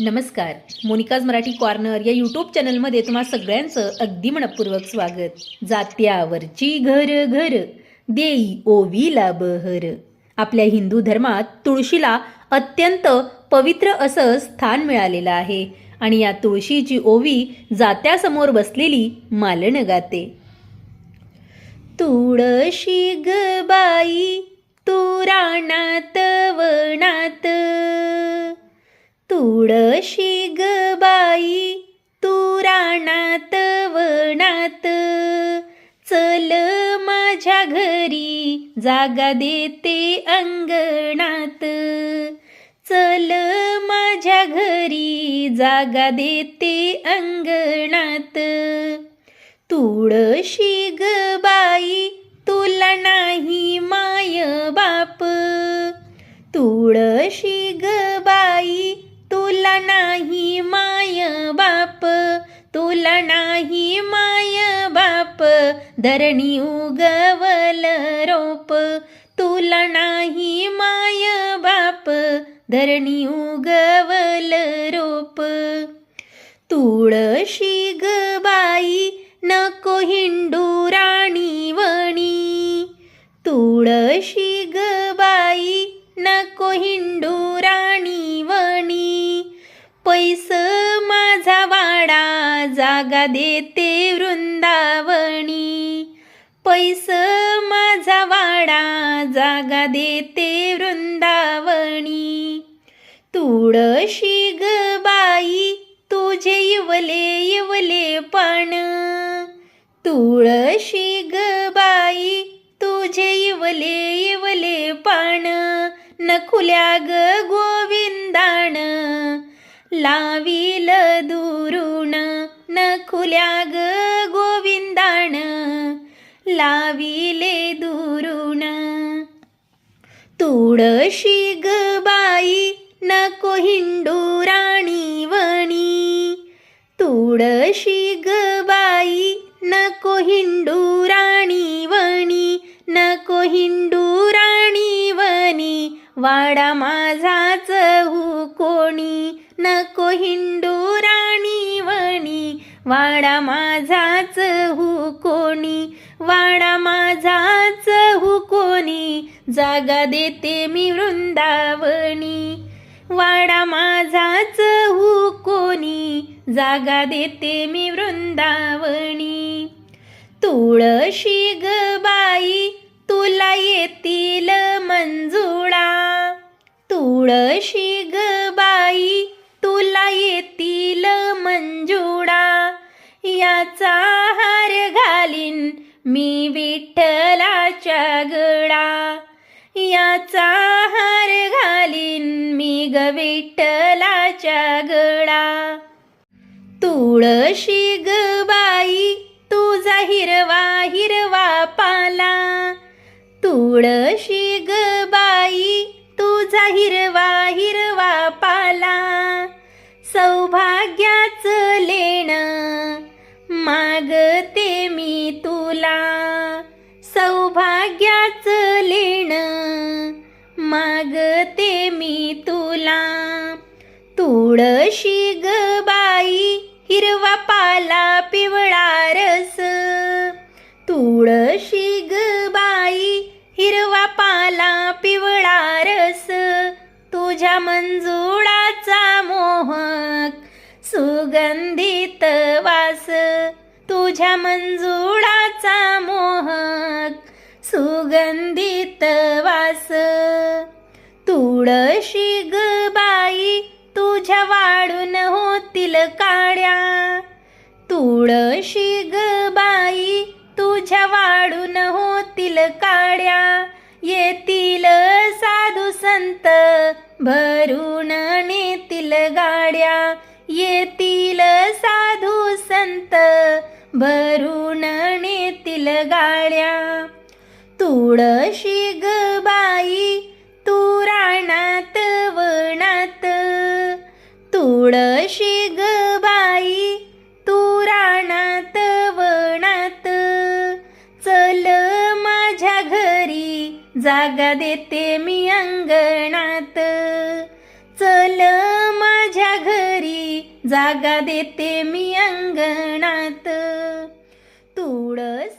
नमस्कार मोनिकाज मराठी कॉर्नर या यूट्यूब चॅनलमध्ये तुम्हा सगळ्यांचं अगदी मनपूर्वक स्वागत. जात्यावरची घर घर देई ओवीला बहर. आपल्या हिंदू धर्मात तुळशीला अत्यंत पवित्र असं स्थान मिळालेलं आहे आणि या तुळशीची ओवी जात्यासमोर बसलेली मालन गाते. तुळशी ग बाई तू राणात वनात. तुळशी ग बाई तू राणात वनात. चल माझ्या घरी जागा देते अंगणात. चल माझ्या घरी जागा देते अंगणात. तुळशी ग बाई तुला नाही माय बाप. तुळशी ग तुला नाही माय बाप तुला नाही माय बाप धरणी उगवल रोप. तुला नाही माय बाप धरणी उगवल रोप. तुळशी ग बाई नको हिंडू राणी वणी. तुळशी ग बाई नको हिंडू देते वृंदावणी पैस माझा वाडा जागा देते वृंदावणी तुळशी ग बाई तुझे इवले इवले पण. तुळशी ग बाई तुझे इवले इवले पान नखुल्या ग गोविंदाण लावील दुरुण. नखुल्या ग गोविंदाण लाविले दुरुण तुळशी ग बाई नको हिंडू राणी वणी तुळशी ग बाई नको हिंडू राणी वणी नको हिंडू राणी वणी वाडा माझाच हु कोणी नको हिंडू राणी वाडा माझाच हु कोणी वाडा माझाच हु कोणी जागा देते मी वृंदावणी वाडा माझाच हु कोणी जागा देते मी वृंदावणी तुळशी ग बाई याचा हार घालीन मी विठ्ठलाच्या गळा. याचा हार घालीन मी ग विठ्ठलाच्या गळा. तुळशी ग बाई तुझा हिरवा हिरवा पाला. तुळशी ग बाई तुझा हिरवा हिरवा मागते मी तुला तुळशी ग बाई हिरवा पाला पिवळा रस. तुळशी ग बाई हिरवा पाला पिवळा रस. तुझ्या मंजुळाचा मोहक सुगंधित वास. तुझ्या मंजुळाचा मोहक सुगंधित वास. तुळशी ग बाई तुझ्या वाढून होतील काड्या. तुळशी ग बाई तुझ्या वाढून होतील काड्या. येतील साधू संत भरून नेतील गाड्या. येतील साधू संत भरून नेतील गाड्या. तुळशी जागा देते मी अंगणात. चल माझ्या घरी जागा देते मी अंगणात. तुळस